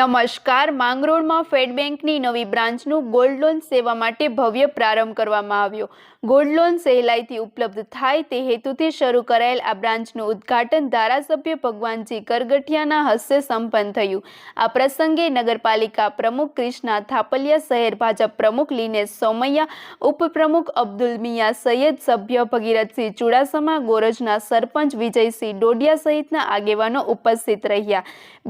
નમસ્કાર. માંગરોળમાં ફેડ બેંકની નવી બ્રાન્ચનું ગોલ્ડ લોન સેવા માટે ભવ્ય પ્રારંભ કરવામાં આવ્યો. ગોલ્ડ લોન સહેલાઈથી ઉપલબ્ધ થાય તે હેતુથી શરૂ કરાયેલ આ બ્રાન્ચનું ઉદ્ઘાટન ધારાસભ્ય ભગવાનજી કરગઠિયાના હસ્તે સંપન્ન થયું. આ પ્રસંગે નગરપાલિકા પ્રમુખ ક્રિષ્ના થાપલિયા, શહેર ભાજપ પ્રમુખ લીનેશ સોમૈયા, ઉપપ્રમુખ અબ્દુલ મિયા સૈયદ સભ્ય ભગીરથસિંહ ચુડાસમા, ગોરજના સરપંચ વિજયસિંહ ડોડિયા સહિતના આગેવાનો ઉપસ્થિત રહ્યા.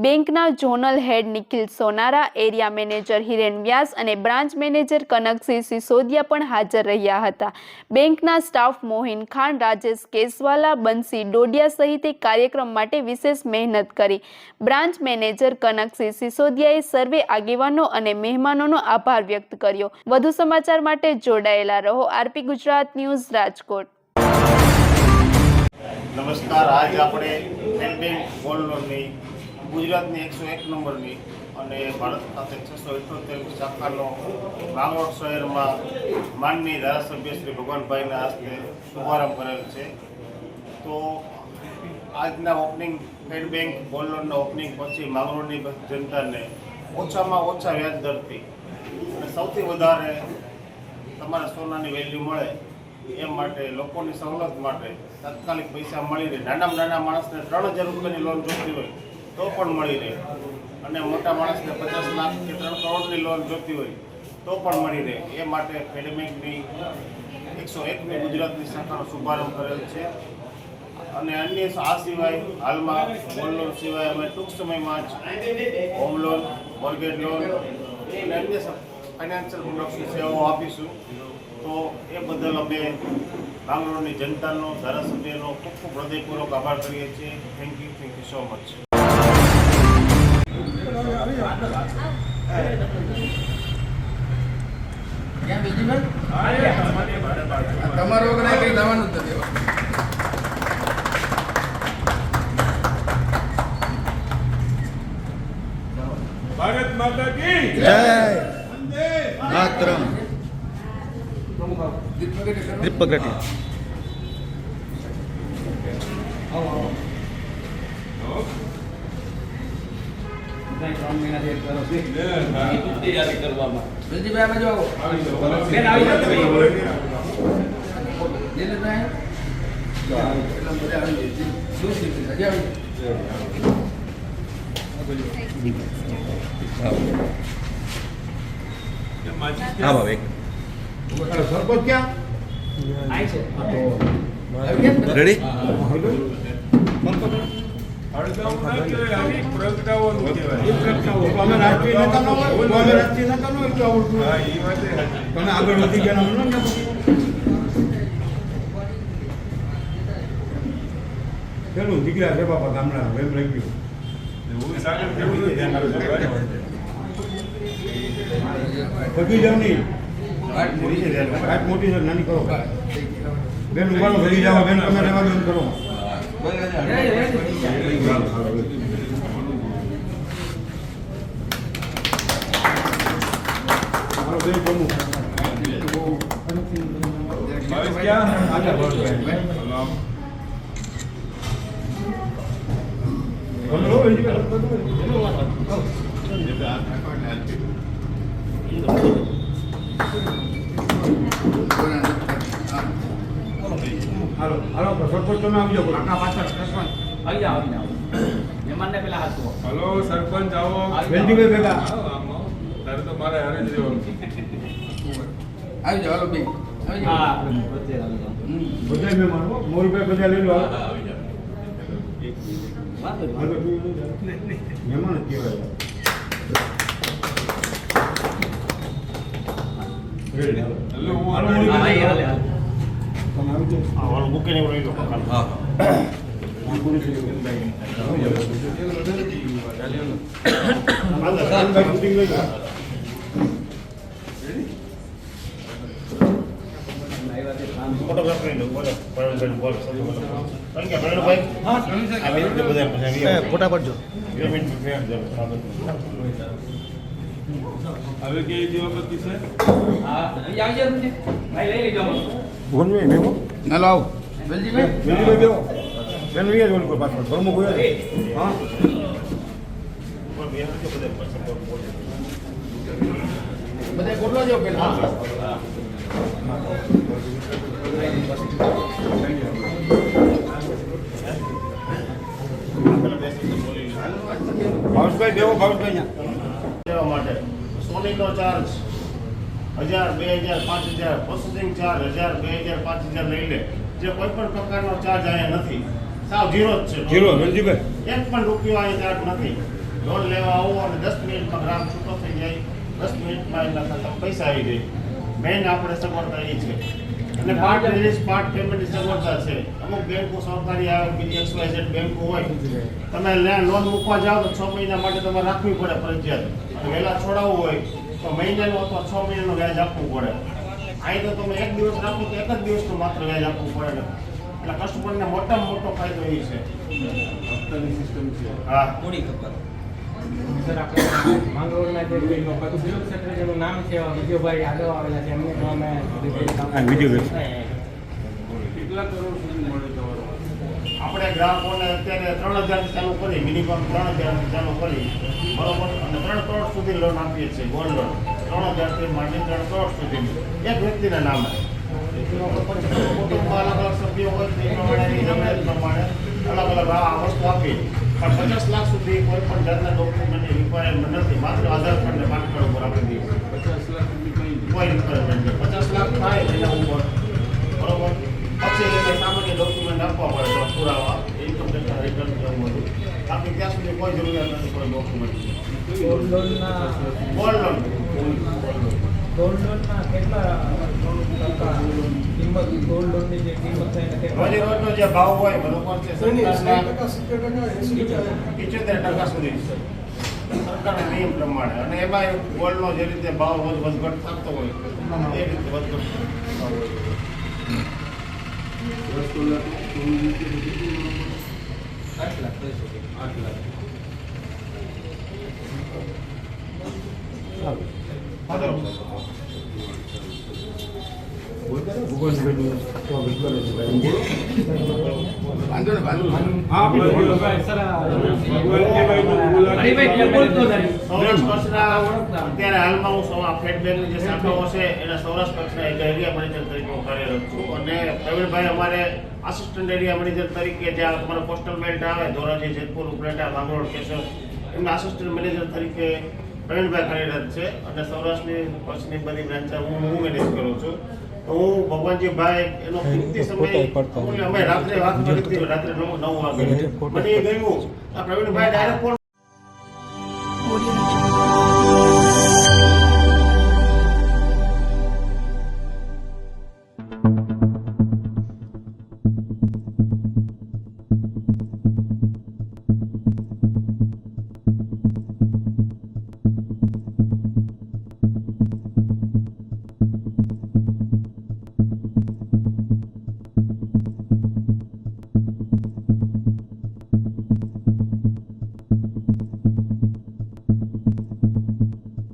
બેંકના zonal head Nikhil Sonara, area manager Hiren Vyas અને બ્રાન્ચ મેનેજર કનકસિંહ સિસોદિયા પણ હાજર રહ્યા હતા. બેંકના સ્ટાફ મોહિન ખાન, રાજેશ કેસવાલા, બંસી ડોડિયા સહિતે કાર્યક્રમ માટે વિશેષ મહેનત કરી. બ્રાન્ચ મેનેજર કનકસિંહ સિસોદિયાએ સર્વે આગેવાનો અને મહેમાનોનો આભાર વ્યક્ત કર્યો. વધુ સમાચાર માટે જોડાયેલા રહો. RP Gujarat news, Rajkot. નમસ્કાર. આજ આપણે ફેડ ગોલ્ડ લોનની ગુજરાતની એકસો એક નંબરની અને ભારત ખાતે છસો ઇઠોતેર શાખાનો માંગરોળ શહેરમાં માનનીય ધારાસભ્ય શ્રી ભગવાનભાઈના હસ્તે શુભારંભ કરેલ છે. તો આજના ઓપનિંગ ફેડ બેંક ગોલ્ડ લોનના ઓપનિંગ પછી માંગરોળની જનતાને ઓછામાં ઓછા વ્યાજ દરથી અને સૌથી વધારે તમારા સોનાની વેલ્યુ મળે એ માટે લોકોની સવલત માટે તાત્કાલિક પૈસા મળીને નાનામાં નાના માણસને ત્રણ હજાર રૂપિયાની લોન જોતી હોય તો પણ મળી રહે. અને મોટા માણસને પચાસ લાખ કે ત્રણ કરોડની લોન જોઈતી હોય તો પણ મળી રહે. એ માટે ફેડ બેંકની એકસો એકમી ગુજરાતની શાખાનો શુભારંભ કરેલ છે. અને અન્ય આ સિવાય હાલમાં ગોલ્ડ લોન સિવાય અમે ટૂંક સમયમાં જ હોમ લોન મોર્ગેજ લોન અને અન્ય ફાઇનાન્શિયલ પ્રોડક્ટની સેવાઓ આપીશું. તો એ બદલ અમે બાંગ્લોરની જનતાનો, ધારાસભ્યનો ખૂબ ખૂબ હૃદયપૂર્વક આભાર કરીએ છીએ. Thank you thank you so much તમારો વગર કઈ જવાનું જ નથી. ભારત માતા કી જય વંદે માતરમ. દીપક વેલજીભાઈ આવો. બધા આવી જાય છે. શું શીખ્યું? હજી આવી જાય. હા ભાઈ આવી? રેડી હળગાવું ના આવી હા, હોય. ઈ વાતે સાચી. તમે આગળ દીકરા છે બાપા ગામડા એમ રહી ગયું સાગર જેવું નહીં મોટી છે. નાની કરો બેન ઉભારો ભરી જવા બેન તમે રહેવા બેન કરો હાલો, હલો. હાલો સરપંચ તમે આવજો કાકા પાછળ સરપંચ આવી આવીને આવો મહેમાનને પેલા હાથ ધોવો. હલો સરપંચ આવો વેલજીભાઈ ભેગા. તારે તો મારે હારે જ રહેવાનું આવી જાઓ, હાલો બેન. આવી જાઓ. બધા મહેમાન હો મોરભાઈ બધા લઈ લો આવી જાઓ. મહેમાન કહેવાય હાલો. હું હાલો, આને- મોરભાઈ. હા, હાલે, હાલે, હાલે. તમે આવી જાઓ. આ વાળું મૂકીને એવું રહી લો હા પૂરી થઈ ગઈ. કાનભાઈ શૂટિંગ લઈ જાઓ. આવ્યા તે કામ. ફોટોગ્રાફ લઈ લો બોલો પ્રવીણભાઈ બોલો કારણ કે પ્રવીણભાઈ આ મિનિટ બધા પછી એ, ફોટા પડજો બે મિનિટ ફેર જાવ હવે કે દીવાબત્તી છે હા, આવી જાઓ તમે. ભાઈ લઈ લેજો ભૂનભાઈ મેમો હાલો, આવો. વેલજીભાઈ. વેલજીભાઈ બેહો. બેન અહીંયા જ ઓલું પાછળ હા બધા પેલા લો. ભાવેશભાઈ દેવો ભાવેશભાઈ અહીંયા લેવા સોનીનો ચાર્જ હજાર બે હજાર પાંચ હજાર પ્રોસેસિંગ ચાર્જ હજાર બે હજાર પાંચ હજાર લઈ લે જે કોઈ પણ પ્રકારનો ચાર્જ અહીંયા નથી. સાવ ઝીરો જ છે. ઝીરો રણજીભાઈ એક પણ રૂપિયો અહીંયા ચાર્જ નથી. લોન લેવા આવો અને દસ મિનિટમાં ગ્રામ છૂટો થઈ જાય. દસ મિનિટમાં એના ખાતામાં પૈસા આવી જાય. મેઇન આપણે સગવડતા એ છે. અને પાર્ટ રિલીઝ પાર્ટ પેમેન્ટની સગવડતા છે. અમુક બેંકો સરકારી આવે બીજી એક્સ વાય ઝેડ બેંકો હોય. તમે લોન મૂકવા જાઓ તો છ મહિના માટે તમારે રાખવી પડે ફરજિયાત. વહેલા છોડાવવું હોય તો મહિનાનું અથવા છ મહિનાનું વ્યાજ આપવું પડે. અહીં તો તમે એક દિવસ રાખો તો એક જ દિવસનું માત્ર વ્યાજ આપવું પડે. ને એટલે કસ્ટમરને મોટામાં મોટો ફાયદો એ છે. હા. સર આપણે માંગરોળના જે જેનું નામ છે વિજયભાઈ આગળ આવેલા છે એમને તો અમે કેટલા કરોડ સુધી મળે તમારો આપણે ગ્રાહકોને અત્યારે ત્રણ હજારથી ચાલુ કરી મિનિમમ ત્રણ હજારથી ચાલુ કરી બરોબર? અને ત્રણ કરોડ સુધી લોન આપીએ છીએ ગોલ્ડ લોન ત્રણ હજારથી માંડી ત્રણ કરોડ સુધી એક વ્યક્તિના નામે. કુટુંબમાં અલગ અલગ સભ્યો હોય તે પ્રમાણે જરૂરિયાત પ્રમાણે અલગ અલગ આ વસ્તુ આપી પણ પચાસ લાખ સુધી કોઈ પણ જાતના ડોક્યુમેન્ટની રિક્વાયરમેન્ટ નથી. માત્ર આધાર કાર્ડ ને પાન કાર્ડ ઉપર આપી દઈએ. પચાસ લાખ સુધી કોઈ રિક્વાયરમેન્ટ પચાસ લાખ થાય એના ઉપર બરોબર પછી એને સામાન્ય ડોક્યુમેન્ટ આપવા પડે તો પુરાવા ઇન્કમ ટેક્સ રિટર્ન કે એવું બધું બાકી ત્યાં સુધી કોઈ જરૂરિયાત નથી કોઈ ડોક્યુમેન્ટ ગોલ્ડ લોનના ગોલ્ડ લોન ગોલ્ડ લોનના કેટલા ટકા કિંમત ગોલ્ડ લોનની જે કિંમત થાય કેટલા રોજે રોજનો જે ભાવ હોય બરોબર છે પિચોતેર ટકા સુધી સરકારના નિયમ પ્રમાણે. અને એમાં ગોલ્ડનો જે રીતે ભાવ રોજ વધઘટ થતો હોય એ રીતે વધઘટ તો લાખ થઈ શકે આઠ લાખ. જે અને પ્રવીણભાઈ અમારે આસિસ્ટન્ટ એરિયા મેનેજર તરીકે જ્યાં તમારો પોસ્ટલ બેલ્ટ આવે, ધોરાજી, જેતપુર, ઉપલેટા, માંગરોળ કેશર એમના આસિસ્ટન્ટ મેનેજર તરીકે પ્રવીણભાઈ કાર્યરત છે. અને સૌરાષ્ટ્રની કચ્છની બધી બ્રાન્ચ હું હું મેનેજ કરું છું. હું ભગવાનજીભાઈ એનો કિંમતી સમય અમે રાત્રે વાત કરી હતી રાત્રે નવ નવ વાગે. મને ગયું આ પ્રવીણભાઈ ડાયરેક્ટ ફોન